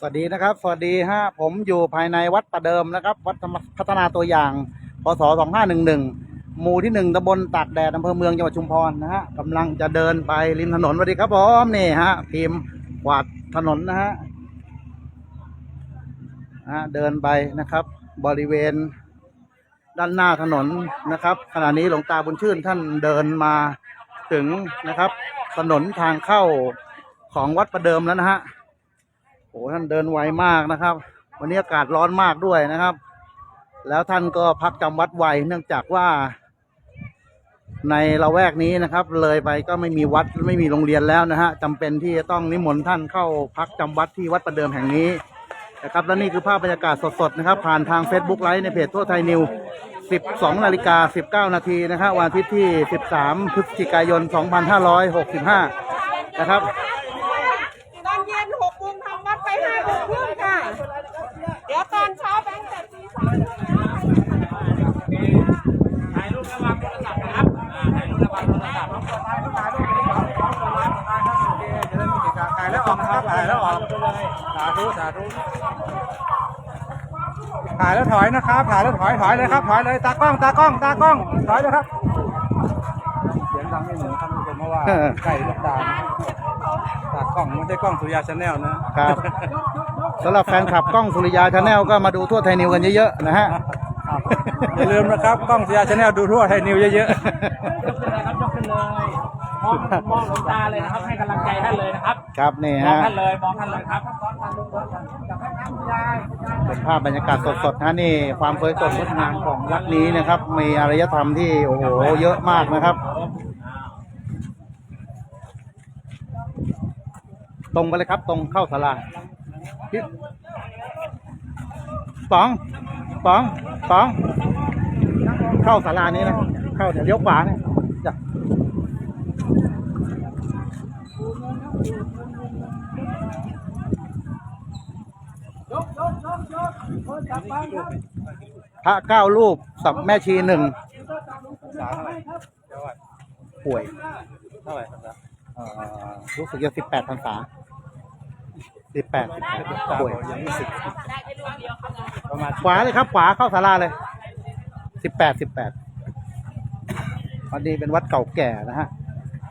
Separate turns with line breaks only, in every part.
สวัสดีนะครับ สวัสดีฮะผมอยู่ภายในวัดประเดิมนะครับ วัดพัฒนาตัวอย่างพศ2511หมู่ที่หนึ่งตำบลตากแดดอำเภอเมืองจังหวัดชุมพรนะฮะกำลังจะเดินไปริมถนนสวัสดีครับผมนี่ฮะทีมกวาดถนนนะฮะฮะเดินไปนะครับ บริเวณด้านหน้าถนนนะครับ ขณะนี้หลวงตาบุญชื่นท่านเดินมาถึงนะครับ ถนนทางเข้าของวัดประเดิมแล้วนะฮะ โอ้ท่านเดินไวมากนะครับ วันนี้อากาศร้อนมากด้วยนะครับ แล้วท่านก็พักจำวัดไวเนื่องจากว่า ในละแวกนี้นะครับ เลยไปก็ไม่มีวัดไม่มีโรงเรียนแล้วนะฮะจำเป็นที่จะต้องนิมนต์ท่านเข้าพักจำวัดที่วัดประเดิมแห่งนี้นะครับและนี่คือภาพบรรยากาศสดๆนะครับ ผ่านทาง Facebook ไลฟ์ในเพจทั่วไทยนิว 12 นาฬิกา 19 นาทีนะฮะวันอาทิตย์ที่ 13 พฤศจิกายน 2565 นะครับ
ตอนเย็นหกโมงทำวัดไปห้าโมงครึ่งค่ะ เดี๋ยวตอนเช้าแบงค์แต่ตีสามครึ่งนะคะ
ถ่ายรูประวังโทรศัพท์นะครับอ่าถ่ายรูประวังโทรศัพท์
ถ่ายแล้ว ออกนะครับถ่ายแล้วออกสาธุสาธุถ่ายแล้วถอยนะครับ ถ่ายแล้วถอยถอยเลยครับ ถอยเลย ตากล้อง ตากล้อง ตากล้อง ถอยเลยครับ เสียงดังไม่เหมือนท่านผู้ชมเพราะว่าใกล้ลูกตานะตากล้องไม่ใช่กล้องสุริยาชาแนลนะครับ
สำหรับแฟนคลับกล้องสุริยาชาแนลก็มาดูทั่วไทยนิวกันเยอะๆนะฮะ
ครับอย่าลืมนะครับกล้องสุริยาชาแนลดูทั่วไทยนิวเยอะ
ยกขึ้นเลยครับยกขึ้นเลย มองมองหลวงตาเลยนะครับให้กำลังใจท่านเลยนะครับ
ครับนี่
มอง
ฮะ
ท่านเลยมองท่านเลยครับ
เป็นภาพบรรยากาศสดๆนะนี่ความสวยสดงดงามของวัดนี้นะครับ มีอารยธรรมที่โอ้โหเยอะมากนะครับ ตรงไปเลยครับ ตรงเข้าศาลาพี่ปองปองปอง เข้าศาลานี้นะ เข้าเดี๋ยวเลี้ยวขวาเนี่ยจ้ะ พระเก้ารูปสับแม่ชีหนึ่ง
สาเท่าไหร่เดี๋ยวก่
ป่วย
เท่าไหร่ครับ
เอ่อรู้สึกจะสิบแปดพรรษาสิบแปดสิบแปดป่วย
ยังไม่สิบประมาณ
ขวาเลยครับ ขวาเข้าศาลาเลยสิบแปดสิบแปดวันนี้เป็นวัดเก่าแก่นะฮะ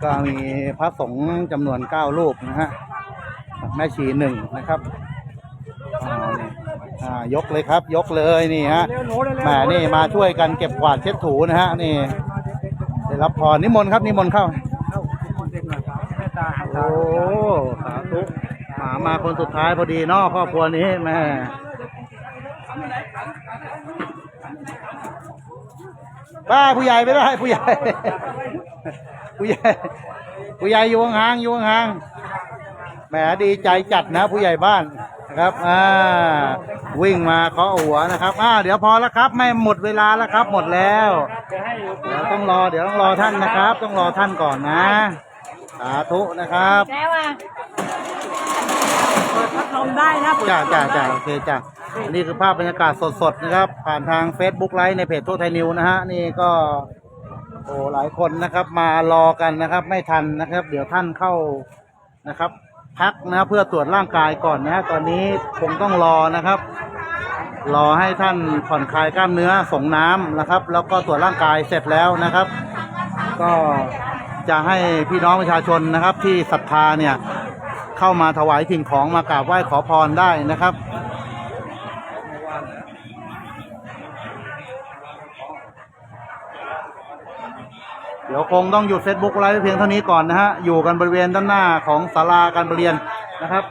ก็มีพระสงฆ์จำนวนเก้ารูปนะฮะแม่ชีหนึ่งนะครับอ่าอ่ายกเลยครับ ยกเลยนี่ฮะแหมนี่มาช่วยกันเก็บกวาดเช็ดถูนะฮะนี่ได้รับพรนิมนต์ครับนิมนต์เข้าโอ้สาธุหามาคนสุดท้ายพอดีเนาะครอบครัวนี้แม่ป้าผู้ใหญ่ไม่ได้ผู้ใหญ่ ผู้ใหญ่ผู้ใหญ่อยู่ห่างๆอยู่ห่างๆแหมดีใจจัดนะ ผู้ใหญ่บ้านนะครับอ่าวิ่งมาเคาะหัวนะครับอ่าเดี๋ยวพอแล้วครับ ไม่หมดเวลาแล้วครับ หมดแล้วเดี๋ยวต้องรอ เดี๋ยวต้องรอท่านนะครับ ต้องรอท่านก่อนนะสาธุนะครับ
แล้วอะเปิดพัดลมได้นะเปิด
จ้า
พัดลม
จ้า
ได้
จ้าโอเคจ้าอันนี้คือภาพบรรยากาศสดๆนะครับ ผ่านทาง Facebook ไลฟ์ในเพจทั่วไทยนิวนะฮะนี่ก็ โอ้หลายคนนะครับมารอกันนะครับ ไม่ทันนะครับ เดี๋ยวท่านเข้านะครับ พักนะเพื่อตรวจร่างกายก่อนนะตอนนี้คงต้องรอนะครับ รอให้ท่านผ่อนคลายกล้ามเนื้อส่งน้ำนะครับ แล้วก็ตรวจร่างกายเสร็จแล้วนะครับ ก็จะให้พี่น้องประชาชนนะครับ ที่ศรัทธาเนี่ยเข้ามาถวายสิ่งของมากราบไหว้ขอพรได้นะครับ เดี๋ยวคงต้องหยุด Facebook ไลฟ์เพียงเท่านี้ก่อนนะฮะ อยู่กันบริเวณด้านหน้าของศาลาการประเรียนนะครับ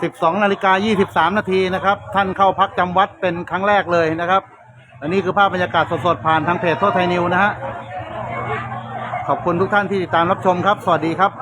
12นาฬิกา23 นาทีนะครับ ท่านเข้าพักจำวัดเป็นครั้งแรกเลยนะครับ อันนี้คือภาพบรรยากาศสดๆผ่านทางเพจโทษไทยนิวนะฮะ ขอบคุณทุกท่านที่ติดตามรับชมครับ สวัสดีครับ